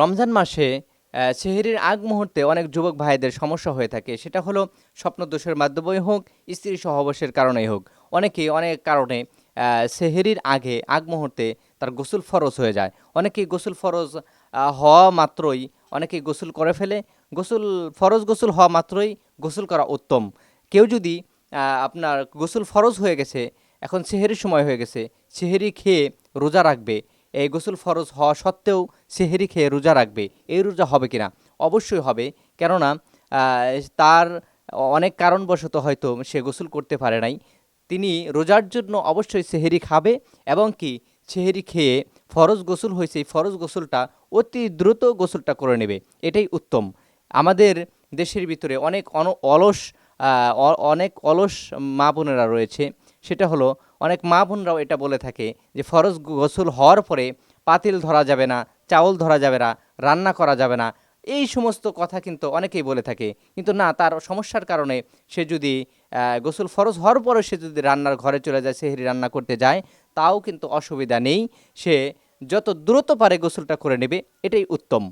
রমজান মাসে সেহরির আগ মুহূর্তে অনেক যুবক ভাইদের সমস্যা হয়ে থাকে। সেটা হলো স্বপ্নদোষের মাধ্যমেই হোক, স্ত্রী সহবাসের কারণেই হোক। অনেকেই অনেক কারণে সেহরির আগে, আগ মুহূর্তে তার গোসল ফরজ হয়ে যায়। অনেকেই গোসল ফরজ হওয়া মাত্রই, অনেকেই গোসল করে ফেলে। গোসল, ফরজ গোসল হওয়া মাত্রই গোসল করা উত্তম। কেউ যদি আপনার গোসল ফরজ হয়ে গেছে, এখন সেহেরির সময় হয়ে গেছে, সেহেরি খেয়ে রোজা রাখবে এই গোসল ফরজ হওয়া সত্ত্বেও সেহেরি খেয়ে রোজা রাখবে। এই রোজা হবে কিনা? অবশ্যই হবে। কেননা তার অনেক কারণবশত হয়তো সে গোসল করতে পারে নাই। তিনি রোজার জন্য অবশ্যই সেহেরি খাবে এবং কি সেহেরি খেয়ে ফরজ গোসল হয়েছে, এই ফরজ গোসলটা অতি দ্রুত গোসলটা করে নেবে। এটাই উত্তম। আমাদের দেশের ভিতরে অনেক অন, অলস অনেক অলস মা বোনেরা রয়েছে। সেটা হলো অনেক মা বোনরাও এটা বলে থাকে যে ফরজ গোসল হওয়ার পরে পাতিল ধরা যাবে না, চাউল ধরা যাবে না, রান্না করা যাবে না, এই সমস্ত কথা কিন্তু অনেকেই বলে থাকে। কিন্তু না, তার সমস্যার কারণে সে যদি গোসল ফরজ হওয়ার পরে সে যদি রান্নার ঘরে চলে যায়, সেহরি রান্না করতে যায়, তাও কিন্তু অসুবিধা নেই। সে যত দ্রুত পারে গোসলটা করে নেবে, এটাই উত্তম।